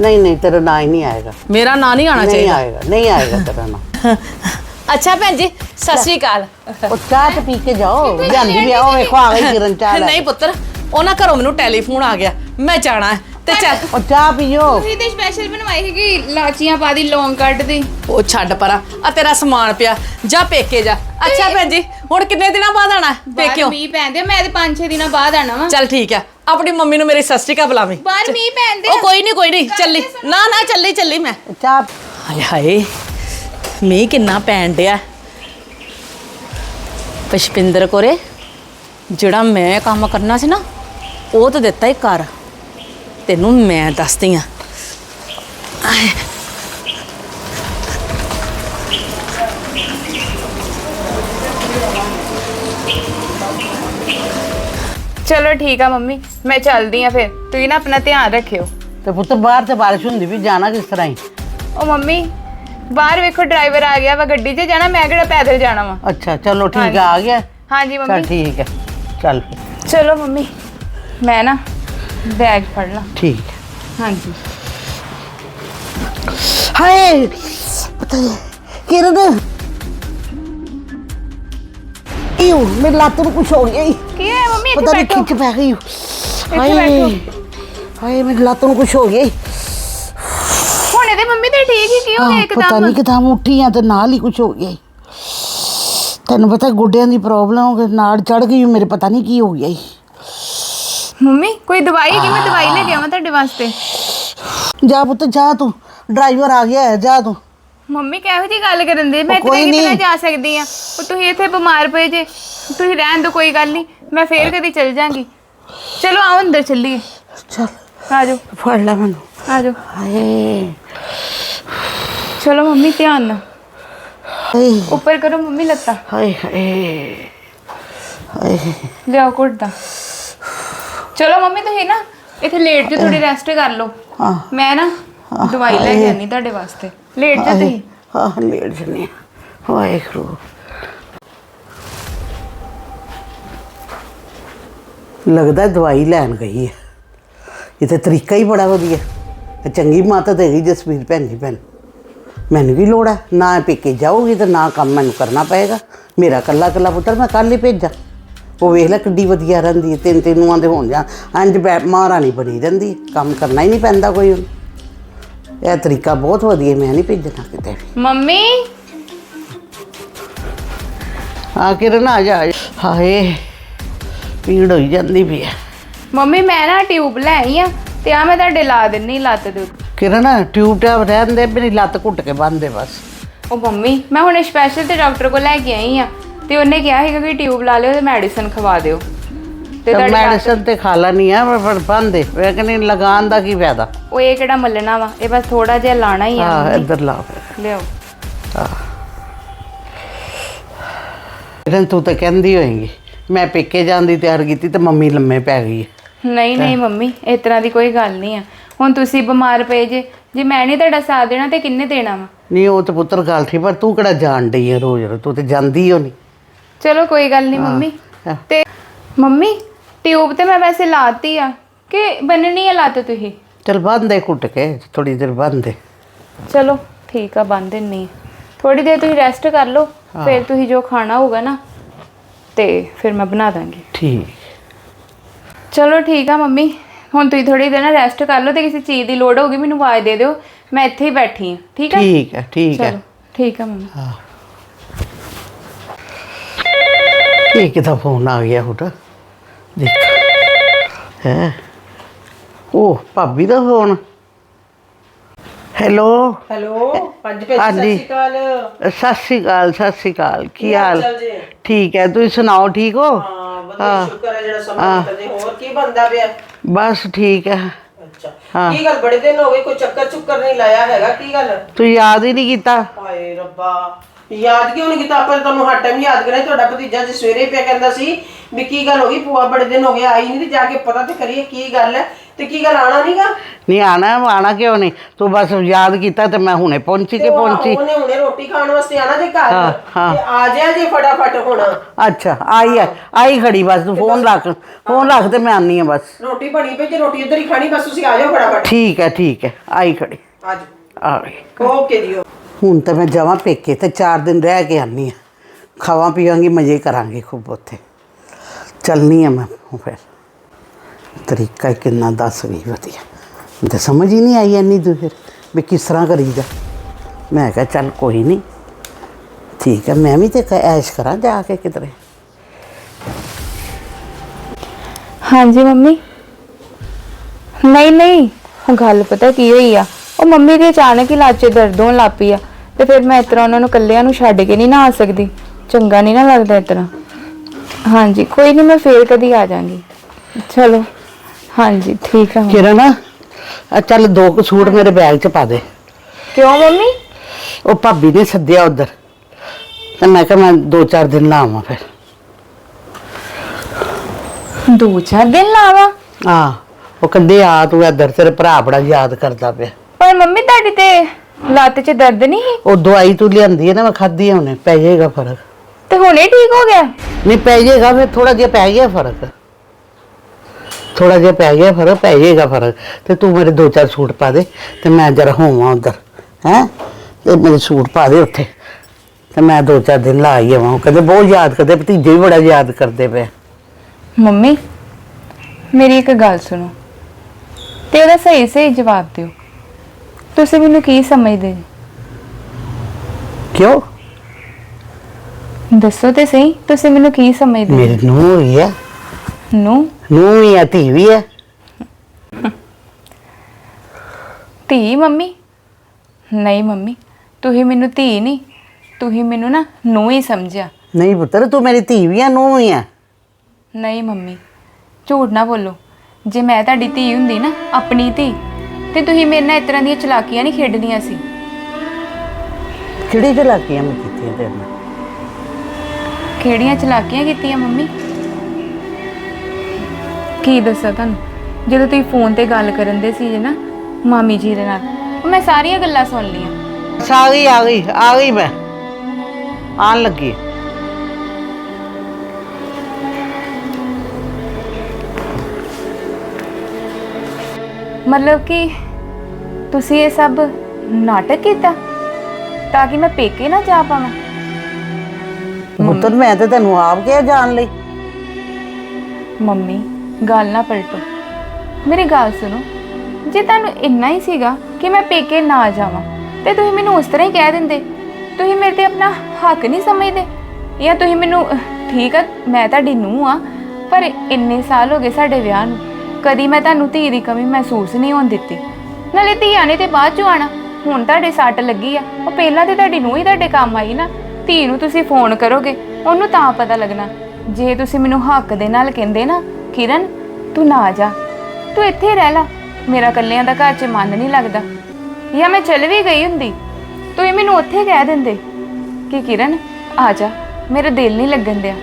ਨਹੀਂ ਨਹੀਂ ਤੇਰਾ ਨਾਂ ਹੀ ਨਹੀਂ ਆਏਗਾ। ਮੇਰਾ ਨਾਂ ਨਹੀਂ ਆਣਾ ਨਹੀਂ ਚਾਹੀਦਾ। ਆਏਗਾ ਨਹੀਂ ਆਏਗਾ ਤੇਰਾ ਨਾਂ। ਅੱਛਾ ਭੈਣ ਜੀ ਸਤਿ ਸ਼੍ਰੀ ਅਕਾਲ। ਉਹ ਚਾਹ ਤੇ ਪੀ ਕੇ ਜਾਓ ਜਾਂਦੀ ਵੀ ਆਓ ਵੇਖੋ ਆ ਗਈ ਕਿਰਨ ਚਾਹ ਲੈ ਨਹੀਂ ਪੁੱਤਰ ਉਹਨਾਂ ਘਰੋਂ ਮੈਨੂੰ ਟੈਲੀਫੋਨ ਆ ਗਿਆ ਮੈਂ ਜਾਣਾ ਹੈ। ਤੇ ਚੱਲ। ਉਹ ਚਾਹ ਪੀਓ। ਤੁਸੀਂ ਤੇ ਸਪੈਸ਼ਲ ਬਣਵਾਈ ਸੀਗੀ ਲਾਚੀਆਂ ਪਾ ਦੀ ਲੌਂਗ ਕੱਢ ਦੀ। ਉਹ ਛੱਡ ਪਰਾਂ ਆ ਤੇਰਾ ਸਮਾਨ ਪਿਆ। ਜਾ ਪੇਕੇ ਜਾ। ਅੱਛਾ ਭੈਣ ਜੀ ਹੁਣ ਕਿੰਨੇ ਦਿਨਾਂ ਬਾਅਦ ਆਣਾ ਬਾਹਰ ਪੇਕਿਓ। ਮੀਂਹ ਪੈਂਦੇ ਮੈਂ ਤੇ 5-6 ਦਿਨਾਂ ਬਾਅਦ ਆਣਾ ਵਾ। ਚੱਲ ਠੀਕ ਆ। ਆਪਣੀ ਮੰਮੀ ਨੂੰ ਮੇਰੀ ਸਤਿ ਸ਼੍ਰੀ ਅਕਾਲ ਬੁਲਾਵੀਂ। ਬਾਹਰ ਮੀਂਹ ਪੈਂਦੇ ਉਹ ਕੋਈ ਨਹੀਂ ਕੋਈ ਨਹੀਂ ਚੱਲੀ। ਨਾ ਨਾ ਚੱਲੀ ਚੱਲੀ ਮੈਂ। ਚਾਹ ਹਾਏ ਹਾਏ। ਮੀਂਹ ਕਿੰਨਾ ਪੈਣ ਡਿਆ। ਪੁਸ਼ਪਿੰਦਰ ਕੋਰੇ ਜਿਹੜਾ ਮੈਂ ਕੰਮ ਕਰਨਾ ਸੀ ਨਾ ਉਹ ਤਾਂ ਦਿੱਤਾ ਹੀ ਕਰ ਤੈਨੂੰ ਮੈਂ ਦੱਸਦੀ ਆ। ਚਲੋ ਠੀਕ ਆ ਮੰਮੀ ਮੈਂ ਚੱਲਦੀ ਆ ਫਿਰ। ਤੁਸੀਂ ਨਾ ਆਪਣਾ ਧਿਆਨ ਰੱਖਿਓ। ਤੇ ਪੁੱਤ ਬਾਹਰ ਤੇ ਬਾਰਿਸ਼ ਹੁੰਦੀ ਵੀ ਜਾਣਾ ਕਿਸ ਤਰ੍ਹਾਂ ਹੀ ਉਹ ਮੰਮੀ ਬਾਹਰ ਵੇਖੋ ਡਰਾਈਵਰ ਆ ਗਿਆ ਵਾ ਗੱਡੀ 'ਚ ਜਾਣਾ ਮੈਂ ਕਿਹੜਾ ਪੈਦਲ ਜਾਣਾ ਵਾ। ਅੱਛਾ ਚਲੋ ਠੀਕ ਆ ਆ ਗਿਆ। ਹਾਂਜੀ ਚੱਲ ਮੰਮੀ। ਠੀਕ ਹੈ ਚੱਲ। ਫਿਰ, ਚਲੋ ਮੰਮੀ ਮੈਂ ਨਾ ਬੈਗ ਫੜ ਲਾਂ ਠੀਕ ਹੈ ਹਾਂਜੀ ਹਾਏ ਪਤਾ ਨਹੀਂ ਕਿਰਨ ਇਉ ਮੇਰੀ ਲੱਤ ਨੂੰ ਕੁਛ ਹੋ ਗਿਆ ਈ। ਕੀ ਹੈ ਮੰਮੀ ਇੱਥੇ ਪਤਾ ਨਹੀਂ ਬੈਠੋ ਖਿੱਚ ਪੈ ਗਈ ਹਾਏ। ਹਾਏ ਮੇਰੀ ਲੱਤ ਨੂੰ ਕੁਛ ਹੋ ਗਿਆ ਈ। ਹੁਣ ਇਹਦੇ ਮੰਮੀ ਤੇ ਠੀਕ ਹੀ ਕੀ ਹੋ ਗਿਆ ਆਹ, ਪਤਾ ਇੱਕਦਮ ਨਹੀਂ ਕਿਦਾਂ ਉੱਠੀ ਆ ਤੇ ਨਾਲ ਹੀ ਕੁਛ ਹੋ ਗਿਆ ਈ। ਤੈਨੂੰ ਪਤਾ ਗੋਡਿਆਂ ਦੀ ਪ੍ਰੋਬਲਮ ਹੋ ਗਈ ਨਾੜ ਚੜ ਗਈ ਮੇਰੇ ਪਤਾ ਨਹੀਂ ਕੀ ਹੋ ਗਿਆ ਈ। ਮੰਮੀ ਕੋਈ ਦਵਾਈ? ਕਿ ਮੈਂ ਦਵਾਈ ਲੈ ਕੇ ਆਵਾਂ ਤੁਹਾਡੇ ਵਾਸਤੇ? ਜਾ ਪੁੱਤ ਜਾ ਤੂੰ। ਡਰਾਈਵਰ ਆ ਗਿਆ ਹੈ, ਜਾ ਤੂੰ। ਮੰਮੀ ਕਿਹੋ ਜੀ ਗੱਲ ਕਰਨ ਦੇ? ਮੈਂ ਕੋਈ ਇੱਥੇ। ਜਾ ਸਕਦੀ ਆ ਉਹ ਤੁਸੀਂ ਇੱਥੇ ਬਿਮਾਰ ਪਏ ਜੇ। ਤੁਸੀਂ ਰਹਿਣ ਦਿਓ ਕੋਈ ਗੱਲ ਨਹੀਂ। ਮੈਂ ਫੇਰ ਕਦੀ ਚੱਲ ਜਾਾਂਗੀ। ਚਲੋ ਆਓ ਅੰਦਰ ਚੱਲੀਏ। ਚੱਲ। ਆ ਜਾਓ। ਫੜ ਲੈ ਮੈਨੂੰ। ਆ ਜਾਓ। ਹਾਏ। ਚਲੋ ਮੰਮੀ ਧਿਆਨ ਨਾਲ। ਹਾਏ। ਉੱਪਰ ਕਰੋ ਮੰਮੀ ਲੱਤਾਂ। ਹਾਏ ਹਾਏ। ਹਾਏ। ਲਿਆਓ ਘੁੱਟਦਾ ਚਲੋ ਮੰਮੀ ਤੁਸੀਂ ਨਾ ਇੱਥੇ ਲੇਟ ਜਾ ਥੋੜੀ ਰੈਸਟ ਕਰ ਲਓ। ਹਾਂ। ਮੈਂ ਨਾ ਦਵਾਈ ਲੈ ਕੇ ਆਨੀ ਤੁਹਾਡੇ ਵਾਸਤੇ। ਲੇਟ ਜਾ ਤੁਸੀਂ? ਹਾਂ ਲੇਟ ਜਨੇ ਵਾਹਿਗੁਰੂ। ਲੱਗਦਾ ਦਵਾਈ ਲੈਣ ਗਈ ਹੈ। ਇਹ ਤੇ ਤਰੀਕਾ ਹੀ ਬੜਾ ਵਧੀਆ। ਤੇ ਚੰਗੀ ਮਾਤਾ ਦੇਗੀ ਜਸਵੀਰ ਭੈਣ ਜੀ ਭੈਣ। ਮੈਨੂੰ ਕੀ ਲੋੜ ਹੈ? ਨਾ ਪੇਕੇ ਜਾਊਗੀ ਤੇ ਨਾ ਕੰਮ ਮੈਨੂੰ ਕਰਨਾ ਪਏਗਾ। ਮੇਰਾ ਕੱਲਾ ਕੱਲਾ ਪੁੱਤਰ ਮੈਂ ਕੱਲ ਹੀ ਭੇਜਾਂ। ਉਹ ਵੇਖ ਲੈ ਕਿੱਡੀ ਵਧੀਆ ਰਹਿੰਦੀ ਹੈ ਤਿੰਨ ਤਿੰਨ ਨੂੰਆਂ ਦੇ ਹੋਣ ਜਾਂ। ਇੰਜ ਬੈ- ਮਹਾਰਾਣੀ ਬਣੀ ਰਹਿੰਦੀ ਕੰਮ ਕਰਨਾ ਹੀ ਨਹੀਂ ਪੈਂਦਾ ਕੋਈ। ਹੁਣ ਇਹ ਤਰੀਕਾ ਬਹੁਤ ਵਧੀਆ ਮੈਂ ਨਹੀਂ ਭੇਜਣਾ ਕਿਤੇ ਵੀ। ਮੰਮੀ? ਆ ਕਿਰਨ ਆ ਜਾ ਹਾਏ ਪੀੜ ਹੋਈ ਜਾਂਦੀ ਵੀ ਹੈ। ਮੰਮੀ ਮੈਂ ਨਾ ਟਿਊਬ ਲੈ ਆਈ ਆ ਤੇ ਆ ਮੈਂ ਤੁਹਾਡੇ ਲਾ ਦਿੰਨੀ ਲੱਤ ਦੇ ਉੱਤੇ। ਕਿਰਨ ਟਿਊਬ ਟਾਪ ਰਹਿਣ ਦੇ ਮੇਰੀ ਲੱਤ ਘੁੱਟ ਕੇ ਬੰਨ ਦੇ ਬਸ। ਉਹ ਮੰਮੀ ਮੈਂ ਹੁਣ ਸਪੈਸ਼ਲ ਤੇ ਡਾਕਟਰ ਕੋਲ ਲੈ ਕੇ ਆਈ ਆ। ਤੇ ਉਹਨੇ ਕਿਹਾ ਸੀਗਾ ਕਿ ਟਿਊਬ ਲਾ ਲਿਓ ਤੇ ਮੈਡੀਸਨ ਖਵਾ ਦਿਓ। ਤੇ ਤੁਹਾਡੇ ਮੈਡੀਸਨ ਤੇ ਖਾ ਲੈਣੀ ਆ ਪਰ ਬੰਨ ਦੇ ਮੈਂ ਕਹਿੰਦੀ ਲਗਾਉਣ ਦਾ ਕੀ ਫਾਇਦਾ? ਉਹ ਇਹ ਕਿਹੜਾ ਮੱਲਣਾ ਵਾ? ਇਹ ਬਸ ਥੋੜਾ ਜਿਹਾ ਲਾਣਾ ਹੀ ਆ। ਆ ਇੱਧਰ ਲਾ ਲਿਓ ਕਿਰਨ ਤੂੰ ਤਾਂ ਕਹਿੰਦੀ ਹੋਏਗੀ ਮੈਂ ਪੇਕੇ ਜਾਣ ਦੀ ਤਿਆਰ ਕੀਤੀ ਤੇ ਮੰਮੀ ਲੰਮੇ ਪੈ ਗਈ ਹੈ। ਨਹੀਂ ਨਹੀਂ ਮੰਮੀ ਇਸ ਤਰ੍ਹਾਂ ਦੀ ਕੋਈ ਗੱਲ ਨਹੀਂ ਆ। ਹੁਣ ਤੁਸੀਂ ਬਿਮਾਰ ਪਏ ਜੇ ਜੇ ਮੈਂ ਨਹੀਂ ਤੁਹਾਡਾ ਸਾਥ ਦੇਣਾ ਤੇ ਕਿੰਨੇ ਦੇਣਾ ਵਾ? ਨਹੀਂ ਉਹ ਤੇ ਪੁੱਤਰ ਗੱਲ ਠੀਕ ਪਰ ਤੂੰ ਕਿਹੜਾ ਜਾਣ ਡਈ ਹੈ ਰੋਜ਼ ਰੋਜ਼ ਤੂੰ ਤੇ ਜਾਂਦੀ ਹੋ ਨਹੀਂ। ਚਲੋ ਕੋਈ ਗੱਲ ਨਹੀਂ ਮੰਮੀ। ਹਾਂ। ਤੇ ਮੰਮੀ ਟਿਊਬ ਤੇ ਮੈਂ ਵੈਸੇ ਲਾਤੀ ਆ। ਕਿ ਬੰਨਣੀ ਆ ਲੱਤ ਤੁਸੀਂ? ਚਲ ਬੰਨ ਦੇ ਘੁੱਟ ਕੇ ਥੋੜੀ ਦੇਰ ਬੰਨ ਦੇ। ਚਲੋ ਠੀਕ ਆ ਬੰਨ ਦਿੰਨੀ ਥੋੜੀ ਦੇਰ ਤੁਸੀਂ ਰੈਸਟ ਕਰ ਲਓ ਫਿਰ ਤੁਸੀਂ ਜੋ ਖਾਣਾ ਹੋਊਗਾ ਨਾ ਤੇ ਫਿਰ ਮੈਂ ਬਣਾ ਦਾਂਗੀ। ਠੀਕ। ਚਲੋ ਠੀਕ ਆ ਮੰਮੀ ਹੁਣ ਤੁਸੀਂ ਥੋੜੀ ਦੇਰ ਨਾ ਰੈਸਟ ਕਰ ਲਓ ਤੇ ਕਿਸੇ ਚੀਜ਼ ਦੀ ਲੋੜ ਹੋਊਗੀ ਮੈਨੂੰ ਆਵਾਜ਼ ਦੇ ਦਿਓ। ਮੈਂ ਇੱਥੇ ਹੀ ਬੈਠੀ ਹਾਂ ਠੀਕ ਆ? ਠੀਕ ਹੈ ਠੀਕ ਹੈ ਚਲੋ ਠੀਕ ਆ ਮੰਮੀ। ਇਹ ਕਿਦਾ ਫੋਨ ਆ ਗਿਆ ਹੁਟਾ ਦੇਖ। ਹੈ? ਉਹ ਭਾਬੀ ਦਾ ਫੋਨ ਹੈਲੋ ਹੈਲੋ ਹਾਂਜੀ ਭੈਣ ਹਾਂਜੀ। ਜੀ ਸਤਿ ਸ਼੍ਰੀ ਅਕਾਲ। ਸਤਿ ਸ਼੍ਰੀ ਅਕਾਲ ਸਤਿ ਸ਼੍ਰੀ ਅਕਾਲ। ਕੀ ਹਾਲ ਚਾਲ ਜੀ? ਠੀਕ ਹੈ ਤੁਸੀਂ ਸੁਣਾਓ ਠੀਕ ਹੋ? ਹਾਂ ਵਧੀਆ ਸ਼ੁਕਰ ਹੈ ਜਿਹੜਾ ਸਮਾਂ ਕਰਦੇ ਹੋਰ ਕੀ ਬੰਦਾ ਪਿਆ? ਬਸ ਠੀਕ ਹੈ। ਅੱਛਾ। ਹਾਂ। ਕੀ ਗੱਲ ਬੜੇ ਦਿਨ ਹੋ ਗਏ ਕੋਈ ਚੱਕਰ ਚੁੱਕਰ ਨਹੀਂ ਲਾਇਆ ਹੈਗਾ ਕੀ ਗੱਲ? ਤੂੰ ਯਾਦ ਹੀ ਨਹੀਂ ਕੀਤਾ? ਹਾਏ ਰੱਬਾ। ਯਾਦ ਕਿਉਂ ਨਹੀਂ ਕੀਤਾ? ਆਪਾਂ ਤਾਂ ਤੁਹਾਨੂੰ ਹਰ ਟਾਈਮ ਯਾਦ ਕਰਿਆ ਤੁਹਾਡਾ ਭਤੀਜਾ ਜੀ ਸਵੇਰੇ ਪਿਆ ਕਹਿੰਦਾ ਸੀ ਵੀ ਕੀ ਗੱਲ ਹੋ ਗਈ ਭੂਆ ਬੜੇ ਦਿਨ ਹੋ ਗਏ ਆਈ ਨਹੀਂ ਤੇ ਜਾ ਕੇ ਪਤਾ ਤੇ ਕਰੀਏ ਕੀ ਗੱਲ ਹੈ। ਤੇ ਕੀ ਗੱਲ ਆਣਾ ਨਹੀਂਗਾ ਨਹੀਂ ਆਣਾ ਆਣਾ ਕਿਉਂ ਨਹੀਂ? ਤੂੰ ਬਸ ਯਾਦ ਕੀਤਾ ਤੇ ਮੈਂ ਹੁਣੇ ਪਹੁੰਚੀ ਕਿ ਪਹੁੰਚੀ। ਉਹਨੇ ਹੁਣੇ ਰੋਟੀ ਖਾਣ ਵਾਸਤੇ ਆਣਾ ਜੇ ਘਰ। ਤੇ ਆ ਜਾ ਜੇ ਫਟਾਫਟ ਹੁਣ। ਅੱਛਾ ਆਈ ਆਈ ਖੜੀ ਬਸ ਤੂੰ ਫੋਨ ਰੱਖ ਫੋਨ ਰੱਖ ਤੇ ਮੈਂ ਆਨੀ ਆ ਬਸ। ਰੋਟੀ ਬਣੀ ਪਈ ਜੇ ਰੋਟੀ ਇੱਧਰ ਹੀ ਖਾਣੀ ਬਸ ਤੁਸੀਂ ਆ ਜਾਓ ਫਟਾਫਟ। ਠੀਕ ਹੈ ਠੀਕ ਹੈ ਆਈ ਖੜੀ। ਆ ਜਾਓ। ਆ ਗਈ। ਓਕੇ ਜੀ ਹੁਣ ਤਾਂ ਮੈਂ ਜਾਵਾਂ ਪੇਕੇ ਤੇ 4 ਦਿਨ ਰਹਿ ਕੇ ਆਨੀ ਆ। ਖਾਵਾਂ ਪੀਵਾਂਗੀ, ਮਜ਼ੇ ਕਰਾਂਗੇ ਖੂਬ ਉੱਥੇ। ਚੱਲਨੀ ਆ ਮੈਂ ਫਿਰ। ਤਰੀਕਾ ਕਿੰਨਾ ਦੱਸ ਗਈ ਵਧੀਆ। ਮੈਨੂੰ ਤਾਂ ਸਮਝ ਹੀ ਨਹੀਂ ਆਈ ਇੰਨੀ ਦੂਰ ਫਿਰ, ਵੀ ਕਿਸ ਤਰ੍ਹਾਂ ਕਰੀਦਾ। ਮੈਂ ਕਿਹਾ ਚੱਲ ਕੋਈ ਨਹੀਂ। ਠੀਕ ਹੈ ਮੈਂ ਵੀ ਤੇ ਐਸ਼ ਕਰਾਂ ਜਾ ਕੇ ਕਿਧਰੇ। ਹਾਂਜੀ ਮੰਮੀ। ਨਹੀਂ ਨਹੀਂ, ਉਹ ਗੱਲ ਪਤਾ ਕੀ ਹੋਈ ਆ? ਉਹ ਮੰਮੀ ਦੀ ਅਚਾਨਕ ਹੀ ਲਾਚੇ ਦਰਦ ਹੋਣ ਲੱਗ ਪਈ ਆ। ਤੇ ਫਿਰ ਮੈਂ ਇਸ ਤਰ੍ਹਾਂ ਉਹਨਾਂ ਨੂੰ ਇਕੱਲਿਆਂ ਨੂੰ ਛੱਡ ਕੇ ਨਹੀਂ ਨਾ ਆ ਸਕਦੀ। ਚੰਗਾ ਨਹੀਂ ਨਾ ਲੱਗਦਾ ਇਸ ਤਰ੍ਹਾਂ ਹਾਂਜੀ ਕੋਈ ਨਹੀਂ ਮੈਂ ਫੇਰ ਕਦੀ ਆ ਜਾਾਂਗੀ। ਚਲੋ। ਹਾਂਜੀ ਠੀਕ ਆ। ਕਿਰਨ ਆ ਚੱਲ ਦੋ ਕੁ ਸੂਟ ਮੇਰੇ ਬੈਗ 'ਚ ਪਾ ਦੇ। ਕਿਉਂ ਮੰਮੀ? ਉਹ ਭਾਬੀ ਨੇ ਸੱਦਿਆ ਉਧਰ। ਤੇ ਮੈਂ ਕਿਹਾ ਮੈਂ ਦੋ ਚਾਰ ਦਿਨ ਲਾਵਾਂ ਫਿਰ। ਦੋ ਚਾਰ ਦਿਨ ਲਾਵਾ? ਆ ਉਹ ਕਹਿੰਦੇ ਆ ਤੂੰ ਇੱਧਰ ਤੇਰੇ ਭਰਾ ਬੜਾ ਯਾਦ ਕਰਦਾ ਪਿਆ। ਪਰ ਮੰਮੀ ਤੁਹਾਡੀ ਤੇ ਲੱਤ 'ਚ ਦਰਦ ਨਹੀਂ ਸੀ? ਉਹ ਦਵਾਈ ਤੂੰ ਲਿਆਂਦੀ ਹੈ ਨਾ ਮੈਂ ਖਾਧੀ ਹੁਣੇ ਪੈ ਜਾਏਗਾ ਫ਼ਰਕ। ਤੇ ਹੁਣੇ ਠੀਕ ਹੋ ਗਿਆ? ਨਹੀਂ ਪੈ ਜਾਏਗਾ ਫਿਰ ਥੋੜਾ ਜਿਹਾ ਪੈ ਗਿਆ ਫ਼ਰਕ। ਥੋੜਾ ਜਿਹਾ ਪੈ ਗਿਆ ਫ਼ਰਕ ਪੈ ਜਾਏਗਾ ਫ਼ਰਕ। ਤੇ ਤੂੰ ਮੇਰੇ ਦੋ ਚਾਰ ਸੂਟ ਪਾ ਦੇ ਤੇ ਮੈਂ ਜਰਾ ਹੋਵਾਂ ਉਧਰ ਹੈ? ਇਹ ਮੇਰੇ ਸੂਟ ਪਾ ਦੇ ਉੱਥੇ। ਤੇ ਮੈਂ ਦੋ ਚਾਰ ਦਿਨ ਲਾ ਆਈ ਆਵਾਂ। ਉਹ ਕਹਿੰਦੇ ਬਹੁਤ ਯਾਦ ਕਰਦੇ ਭਤੀਜੇ ਵੀ ਬੜਾ ਯਾਦ ਕਰਦੇ ਪਏ ਮੰਮੀ ਮੇਰੀ ਇੱਕ ਗੱਲ ਸੁਣੋ। ਤੇ ਉਹਦਾ ਸਹੀ ਸਹੀ ਜਵਾਬ ਦਿਓ। ਤੁਸੀਂ ਮੈਨੂੰ ਕੀ ਸਮਝਦੇ? ਜੀ? ਕਿਉਂ? ਦੱਸੋ ਤੇ ਸਹੀ ਤੁਸੀਂ ਮੈਨੂੰ ਕੀ ਸਮਝਦੇ? ਮੇਰੀ ਨੂੰਹ ਹੋਈ ਹੈ। ਨੂੰ ਵੀ ਹੈ ਧੀ ਵੀ ਹੈ। ਧੀ ਮੰਮੀ? ਨਹੀਂ ਮੰਮੀ ਤੁਸੀਂ ਮੈਨੂੰ ਧੀ ਨਹੀਂ ਤੁਸੀਂ ਮੈਨੂੰ ਨਾ ਨੂੰ ਹੀ ਸਮਝਿਆ। ਨਹੀਂ ਪੁੱਤਰ ਤੂੰ ਮੇਰੀ ਧੀ ਵੀ ਹੈ ਨੂੰਹ ਵੀ ਹੈ। ਨਹੀਂ ਮੰਮੀ ਝੂਠ ਨਾ ਬੋਲੋ। ਜੇ ਮੈਂ ਤੁਹਾਡੀ ਧੀ ਹੁੰਦੀ ਨਾ ਆਪਣੀ ਧੀ ਤੇ ਤੁਸੀਂ ਮੇਰੇ ਨਾਲ ਇਸ ਤਰ੍ਹਾਂ ਦੀਆਂ ਚਲਾਕੀਆਂ ਨਹੀਂ ਖੇਡਣੀਆਂ ਸੀ। ਕਿਹੜੀ ਚਲਾਕੀਆਂ ਮੈਂ ਕੀਤੀਆਂ ਤੇਰੇ ਨਾਲ? ਕਿਹੜੀਆਂ ਚਲਾਕੀਆਂ ਕੀਤੀਆਂ ਮੰਮੀ? ਕੀ ਦੱਸਾਂ ਤੁਹਾਨੂੰ? ਜਦੋਂ ਤੁਸੀਂ ਫੋਨ ਤੇ ਗੱਲ ਕਰਨ ਦੇ ਸੀ ਨਾ ਮਾਮੀ ਜੀ ਦੇ ਨਾਲ ਉਹ ਮੈਂ ਸਾਰੀਆਂ ਗੱਲਾਂ ਸੁਣ ਲਈਆਂ। ਆ ਗਈ ਆ ਗਈ ਆ ਗਈ ਮੈਂ। ਆਣ ਲੱਗੀ। ਮਤਲਬ ਕਿ ਤੁਸੀਂ ਇਹ ਸਭ ਨਾਟਕ ਕੀਤਾ ਤਾਂ ਕਿ ਮੈਂ ਪੇਕੇ ਨਾ ਜਾ ਪਾਵਾਂ? ਪੁੱਤਰ ਮੈਂ ਤੇ ਤੈਨੂੰ ਆਪ ਕਿਹਾ ਜਾਣ ਲਈ। ਮੰਮੀ ਗੱਲ ਨਾ ਪਲਟੋ। ਮੇਰੀ ਗੱਲ ਸੁਣੋ। ਜੇ ਤੁਹਾਨੂੰ ਇੰਨਾ ਹੀ ਸੀਗਾ ਕਿ ਮੈਂ ਪੇਕੇ ਨਾ ਜਾਵਾਂ ਤੇ ਤੁਸੀਂ ਮੈਨੂੰ ਉਸ ਤਰ੍ਹਾਂ ਹੀ ਕਹਿ ਦਿੰਦੇ। ਤੁਸੀਂ ਮੇਰੇ ਤੇ ਆਪਣਾ ਹੱਕ ਨਹੀਂ ਸਮਝਦੇ। ਜਾਂ ਤੁਸੀਂ ਮੈਨੂੰ ਠੀਕ ਆ ਮੈਂ ਤੁਹਾਡੀ ਨੂੰਹ ਆ ਪਰ ਇੰਨੇ ਸਾਲ ਹੋ ਗਏ ਸਾਡੇ ਵਿਆਹ ਨੂੰ। ਕਦੀ ਮੈਂ ਤੁਹਾਨੂੰ ਧੀ ਦੀ ਕਮੀ ਮਹਿਸੂਸ ਨਹੀਂ ਹੋਣ ਦਿੱਤੀ। ਨਾਲੇ ਧੀਆਂ ਨੇ ਤੇ ਬਾਅਦ ਚੋਂ ਆਣਾ। ਹੁਣ ਤੁਹਾਡੇ ਸੱਟ ਲੱਗੀ ਆ। ਉਹ ਪਹਿਲਾਂ ਤੇ ਤੁਹਾਡੀ ਨੂੰ ਹੀ ਤੁਹਾਡੇ ਕੰਮ ਆਈ ਨਾ। ਧੀ ਨੂੰ ਤੁਸੀਂ ਫੋਨ ਕਰੋਗੇ, ਉਹਨੂੰ ਤਾਂ ਪਤਾ ਲੱਗਣਾ। ਜੇ ਤੁਸੀਂ ਮੈਨੂੰ ਹੱਕ ਦੇ ਨਾਲ ਕਹਿੰਦੇ ਨਾ, ਕਿਰਨ, ਤੂੰ ਨਾ ਜਾ। ਤੂੰ ਇੱਥੇ ਰਹਿ ਲੈ। ਮੇਰਾ ਇਕੱਲਿਆਂ ਦਾ ਘਰ 'ਚ ਮਨ ਨਹੀਂ ਲੱਗਦਾ। ਜਾਂ ਮੈਂ ਚਲ ਵੀ ਗਈ ਹੁੰਦੀ। ਤੁਸੀਂ ਮੈਨੂੰ ਉੱਥੇ ਕਹਿ ਦਿੰਦੇ ਕਿ ਕਿਰਨ, ਆ ਜਾ। ਮੇਰਾ ਦਿਲ ਨਹੀਂ ਲੱਗਣ ਦਿਆ।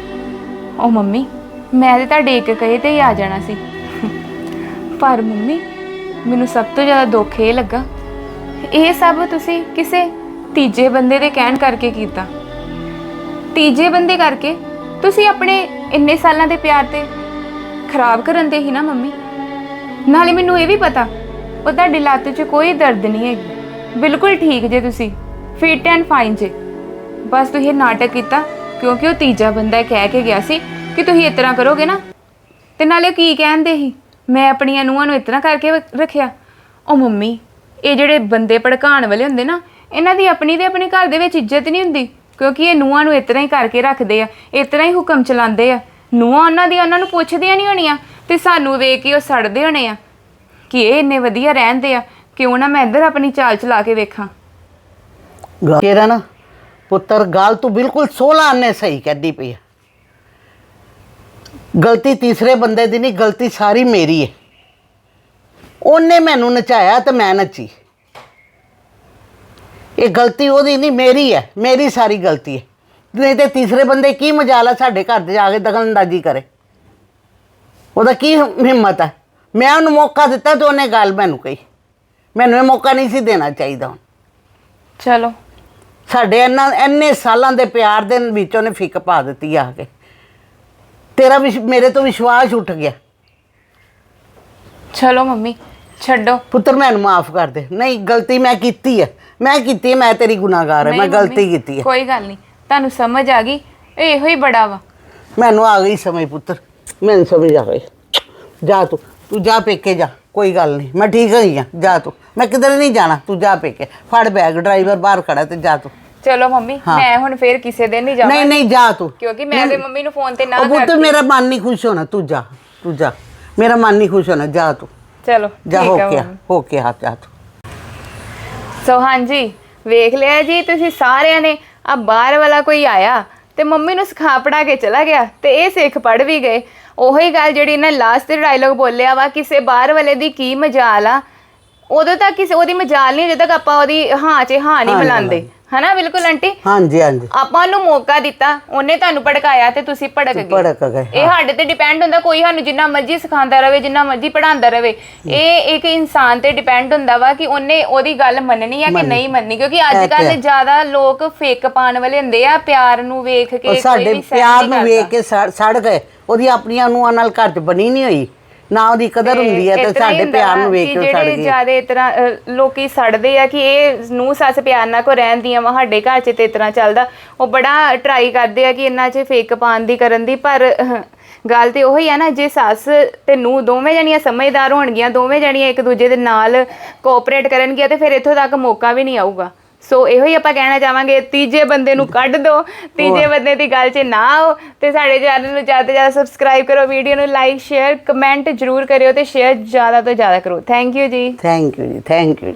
ਉਹ ਮੰਮੀ, ਮੈਂ ਤੇ ਤੁਹਾਡੇ ਇੱਕ ਕਹੇ ਤੇ ਹੀ ਆ ਜਾਣਾ ਸੀ। ਪਰ ਮੰਮੀ ਮੈਨੂੰ ਸਭ ਤੋਂ ਜ਼ਿਆਦਾ ਦੁੱਖ ਇਹ ਲੱਗਾ। ਇਹ ਸਭ ਤੁਸੀਂ ਕਿਸੇ ਤੀਜੇ ਬੰਦੇ ਦੇ ਕਹਿਣ ਕਰਕੇ ਕੀਤਾ। ਤੀਜੇ ਬੰਦੇ ਕਰਕੇ ਤੁਸੀਂ ਆਪਣੇ ਇੰਨੇ ਸਾਲਾਂ ਦੇ ਪਿਆਰ ਤੇ ਖਰਾਬ ਕਰਨ ਦੇ ਹੀ ਨਾ ਮੰਮੀ। ਨਾਲੇ ਮੈਨੂੰ ਇਹ ਵੀ ਪਤਾ ਉਹ ਤੁਹਾਡੀ ਲੱਤ 'ਚ ਕੋਈ ਦਰਦ ਨਹੀਂ ਹੈਗੀ। ਬਿਲਕੁਲ ਠੀਕ ਜੇ ਤੁਸੀਂ ਫਿਟ ਐਂਡ ਫਾਈਨ ਜੇ। ਬਸ ਤੁਸੀਂ ਇਹ ਨਾਟਕ ਕੀਤਾ ਕਿਉਂਕਿ ਉਹ ਤੀਜਾ ਬੰਦਾ ਕਹਿ ਕੇ ਗਿਆ ਸੀ ਕਿ ਤੁਸੀਂ ਇਸ ਤਰ੍ਹਾਂ ਕਰੋਗੇ ਨਾ। ਤੇ ਨਾਲੇ ਕੀ ਕਹਿੰਦੇ ਸੀ? ਮੈਂ ਆਪਣੀਆਂ ਨੂੰਹਾਂ ਨੂੰ ਇਸ ਤਰ੍ਹਾਂ ਕਰਕੇ ਵ- ਰੱਖਿਆ। ਉਹ ਮੰਮੀ, ਇਹ ਜਿਹੜੇ ਬੰਦੇ ਭੜਕਾਉਣ ਵਾਲੇ ਹੁੰਦੇ ਨਾ, ਇਹਨਾਂ ਦੀ ਆਪਣੀ ਤੇ ਆਪਣੇ ਘਰ ਦੇ ਵਿੱਚ ਇੱਜ਼ਤ ਨਹੀਂ ਹੁੰਦੀ, ਕਿਉਂਕਿ ਇਹ ਨੂੰਹਾਂ ਨੂੰ ਇਸ ਤਰ੍ਹਾਂ ਹੀ ਕਰਕੇ ਰੱਖਦੇ ਆ ਇਸ ਤਰ੍ਹਾਂ ਹੀ ਹੁਕਮ ਚਲਾਉਂਦੇ ਆ। ਨੂੰਹਾਂ ਉਹਨਾਂ ਦੀਆਂ ਉਹਨਾਂ ਨੂੰ ਪੁੱਛਦੀਆਂ ਨਹੀਂ ਹੋਣੀਆਂ, ਤੇ ਸਾਨੂੰ ਵੇਖ ਕੇ ਉਹ ਸੜਦੇ ਹੋਣੇ ਆ। ਕਿ ਇਹ ਇੰਨੇ ਵਧੀਆ ਰਹਿੰਦੇ ਆ, ਕਿਉਂ ਨਾ ਮੈਂ ਇੱਧਰ ਆਪਣੀ ਚਾਲ ਚਲਾ ਕੇ ਵੇਖਾਂ। ਨਾ, ਪੁੱਤਰ, ਗੱਲ ਤੂੰ ਬਿਲਕੁਲ 16 ਆਨੇ ਸਹੀ ਕਹਿੰਦੀ ਪਈ ਆ। ਗਲਤੀ ਤੀਸਰੇ ਬੰਦੇ ਦੀ ਨਹੀਂ ਗਲਤੀ ਸਾਰੀ ਮੇਰੀ ਹੈ ਉਹਨੇ ਮੈਨੂੰ ਨਚਾਇਆ ਤੇ ਮੈਂ ਨੱਚੀ। ਇਹ ਗਲਤੀ ਉਹਦੀ ਨਹੀਂ ਮੇਰੀ ਹੈ ਮੇਰੀ ਸਾਰੀ ਗਲਤੀ ਹੈ ਨਹੀਂ ਤੇ ਤੀਸਰੇ ਬੰਦੇ ਕੀ ਮਜਾਲ ਹੈ ਸਾਡੇ ਘਰ ਦੇ ਜਾ ਕੇ ਦਖਲਅੰਦਾਜ਼ੀ ਕਰੇ। ਉਹਦਾ ਕੀ ਹਿੰਮਤ ਹੈ ਮੈਂ ਉਹਨੂੰ ਮੌਕਾ ਦਿੱਤਾ ਤੇ ਉਹਨੇ ਗੱਲ ਮੈਨੂੰ ਕਹੀ। ਮੈਨੂੰ ਇਹ ਮੌਕਾ ਨਹੀਂ ਸੀ ਦੇਣਾ ਚਾਹੀਦਾ ਹੁਣ। ਚਲੋ। ਸਾਡੇ ਇੰਨਾ ਇੰਨੇ ਸਾਲਾਂ ਦੇ ਪਿਆਰ ਦੇ ਵਿੱਚ ਉਹਨੇ ਫਿੱਕ ਪਾ ਦਿੱਤੀ ਆ ਕੇ। ਤੇਰਾ ਵਿਸ਼ ਮੇਰੇ ਤੋਂ ਵਿਸ਼ਵਾਸ ਉੱਠ ਗਿਆ। ਚਲੋ ਮੰਮੀ ਛੱਡੋ। ਪੁੱਤਰ ਮੈਨੂੰ ਮਾਫ ਕਰ ਦੇ। ਨਹੀਂ ਗਲਤੀ ਮੈਂ ਕੀਤੀ ਹੈ ਮੈਂ ਕੀਤੀ ਹੈ ਮੈਂ ਤੇਰੀ ਗੁਨਾਹਗਾਰ ਹਾਂ ਮੈਂ ਨਹੀਂ ਗਲਤੀ ਮੰਮੀ, ਕੀਤੀ ਹੈ ਕੋਈ ਗੱਲ ਨਹੀਂ। ਤੁਹਾਨੂੰ ਸਮਝ ਆ ਗਈ? ਇਹ ਇਹੋ ਹੀ ਬੜਾ ਵਾ। ਮੈਨੂੰ ਆ ਗਈ ਸਮਝ ਪੁੱਤਰ। ਮੈਨੂੰ ਸਮਝ ਆ ਗਈ। ਜਾ ਤੂੰ। ਤੂੰ ਜਾ ਪੇਕੇ ਜਾ। ਕੋਈ ਗੱਲ ਨਹੀਂ। ਮੈਂ ਠੀਕ ਹੋਈ ਆ। ਜਾ ਤੂੰ। ਮੈਂ ਕਿਧਰ ਨਹੀਂ ਜਾਣਾ। ਤੂੰ ਜਾ ਪੇਕੇ। ਫੜ ਬੈਗ ਡਰਾਈਵਰ ਬਾਹਰ ਖੜਾ ਤੇ ਜਾ ਤੂੰ। ਚਲੋ ਮੰਮੀ ਹਾਂ। ਮੈਂ ਹੁਣ ਫੇਰ ਕਿਸੇ ਦਿਨ ਨਹੀਂ ਜਾਵਾਂ। ਨਹੀਂ ਨਹੀਂ ਜਾ ਤੂੰ। ਕਿਉਂਕਿ ਮੈਂ ਤੇ ਮੰਮੀ ਨੂੰ ਫੋਨ ਤੇ ਨਾ ਉਹ ਪੁੱਤ ਮੇਰਾ ਮਨ ਨਹੀਂ ਖੁਸ਼ ਹੋਣਾ। ਤੂੰ ਜਾ ਤੂੰ ਜਾ। ਮੇਰਾ ਮਨ ਨਹੀਂ ਖੁਸ਼ ਹੋਣਾ। ਜਾ ਤੂੰ। ਚਲੋ ਜਾ ਠੀਕ ਹੋ ਕੇ ਆ, ਮੰਮੀ। ਹੋ ਕੇ ਆ ਜਾ ਤੂੰ। ਸੋ ਹਾਂਜੀ ਵੇਖ ਲਿਆ ਜੀ ਤੁਸੀਂ ਸਾਰਿਆਂ ਨੇ। ਆ ਬਾਹਰ ਵਾਲਾ ਕੋਈ ਆਇਆ ਤੇ ਮੰਮੀ ਨੂੰ ਸਿਖਾ ਪੜਾ ਕੇ ਚਲਾ ਗਿਆ ਤੇ ਇਹ ਸਿੱਖ ਪੜ ਵੀ ਗਏ। ਉਹੀ ਗੱਲ ਜਿਹੜੀ ਇਹਨਾਂ ਲਾਸਟ ਤੇ ਡਾਇਲੋਗ ਬੋਲਿਆ ਵਾ ਕਿਸੇ ਬਾਹਰ ਵਾਲੇ ਦੀ ਕੀ ਮਜਾਲ ਆ। ਉਦੋਂ ਤੱਕ ਕਿਸੇ ਉਹਦੀ ਮਜਾਲ ਨਹੀਂ ਜਦੋਂ ਤੱਕ ਆਪਾਂ ਉਹਦੀ ਹਾਂ 'ਚ ਹਾਂ ਨਹੀਂ ਹਾਂ ਮਿਲਾਉਂਦੇ ਹਨਾ ਬਿਲਕੁਲ ਆਂਟੀ? ਹਾਂਜੀ ਹਾਂਜੀ। ਆਪਾਂ ਉਹਨੂੰ ਮੌਕਾ ਦਿੱਤਾ ਉਹਨੇ ਤੁਹਾਨੂੰ ਭੜਕਾਇਆ ਤੇ ਤੁਸੀਂ ਭੜਕ ਗਏ। ਭੜਕ ਗਏ ਇਹ ਸਾਡੇ ਤੇ ਡਿਪੈਂਡ ਹੁੰਦਾ ਕੋਈ ਸਾਨੂੰ ਜਿੰਨਾ ਮਰਜ਼ੀ ਸਿਖਾਉਂਦਾ ਰਵੇ ਜਿੰਨਾ ਮਰਜ਼ੀ ਪੜਾਉਂਦਾ ਰਵੇ। ਇਹ ਇੱਕ ਇਨਸਾਨ ਤੇ ਡਿਪੈਂਡ ਹੁੰਦਾ ਵਾ ਕਿ ਉਹਨੇ ਉਹਦੀ ਗੱਲ ਮੰਨਣੀ ਆ ਕਿ ਨਹੀਂ ਮੰਨਣੀ ਕਿਉਂਕਿ ਅੱਜ ਕੱਲ। ਜ਼ਿਆਦਾ ਲੋਕ ਫੇਕ ਪਾਣ ਵਾਲੇ ਹੁੰਦੇ ਆ ਪਿਆਰ ਨੂੰ ਵੇਖ ਕੇ ਉਹ ਕੋਈ ਸਾਡੇ ਵੀ ਸਹਿਣ ਪਿਆਰ ਨਹੀਂ ਨੂੰ ਕਰਦਾ। ਵੇਖ ਕੇ ਸੜ ਸੜ ਗਏ। ਉਹਦੀ ਆਪਣੀਆਂ ਨੂੰਹਾਂ ਨਾਲ ਘਰ 'ਚ ਬਣੀ ਨਹੀਂ ਹੋਈ। ਨਾ ਉਹਦੀ ਕਦਰ ਹੁੰਦੀ ਹੈ ਤੇ ਸਾਡੇ ਪਿਆਰ ਨੂੰ ਵੇਖ ਕਿ ਸੜ ਜਿਹੜੇ ਗਈ। ਜ਼ਿਆਦਾ ਅ, ਲੋਕੀ ਸੜਦੇ ਆ ਕਿ ਇਹ ਨੂੰ ਸੱਸ ਪਿਆਰ ਨਾਲ ਕੋ ਰਹਿੰਦੀਆਂ ਵਾ ਸਾਡੇ ਘਰ 'ਚ ਤੇ ਤਰ੍ਹਾਂ ਚੱਲਦਾ। ਉਹ ਬੜਾ ਟਰਾਈ ਕਰਦੇ ਆ ਕਿ ਇਹਨਾਂ 'ਚ ਫੇਕ ਪਾਣ ਦੀ ਕਰਨ ਦੀ ਪਰ ਗੱਲ ਤੇ ਉਹੀ ਆ ਨਾ ਜੇ ਸੱਸ ਤੇ ਨੂੰ ਦੋਵੇਂ ਜਣੀਆਂ ਸਮਝਦਾਰ ਹੋਣਗੀਆਂ ਦੋਵੇਂ ਜਣੀਆਂ ਇੱਕ ਦੂਜੇ ਦੇ ਨਾਲ ਕੋਆਪਰੇਟ ਕਰਨਗੀਆਂ ਤੇ ਫਿਰ ਇੱਥੋਂ ਤੱਕ ਮੌਕਾ ਵੀ ਨਹੀਂ ਆਊਗਾ। ਸੋ ਇਹੋ ਹੀ ਆਪਾਂ ਕਹਿਣਾ ਚਾਹਾਂਗੇ ਤੀਜੇ ਬੰਦੇ ਨੂੰ ਕੱਢ ਦਿਓ ਤੀਜੇ ਬੰਦੇ ਦੀ ਗੱਲ 'ਚ ਨਾ ਆਓ ਤੇ ਸਾਡੇ ਚੈਨਲ ਨੂੰ ਜ਼ਿਆਦਾ ਤੋਂ ਜ਼ਿਆਦਾ ਸਬਸਕ੍ਰਾਈਬ ਕਰੋ ਵੀਡੀਓ ਨੂੰ ਲਾਈਕ ਸ਼ੇਅਰ ਕਮੈਂਟ ਜ਼ਰੂਰ ਕਰਿਓ ਤੇ ਸ਼ੇਅਰ ਜ਼ਿਆਦਾ ਤੋਂ ਜ਼ਿਆਦਾ ਕਰੋ। Thank you ji. Thank you ji thank you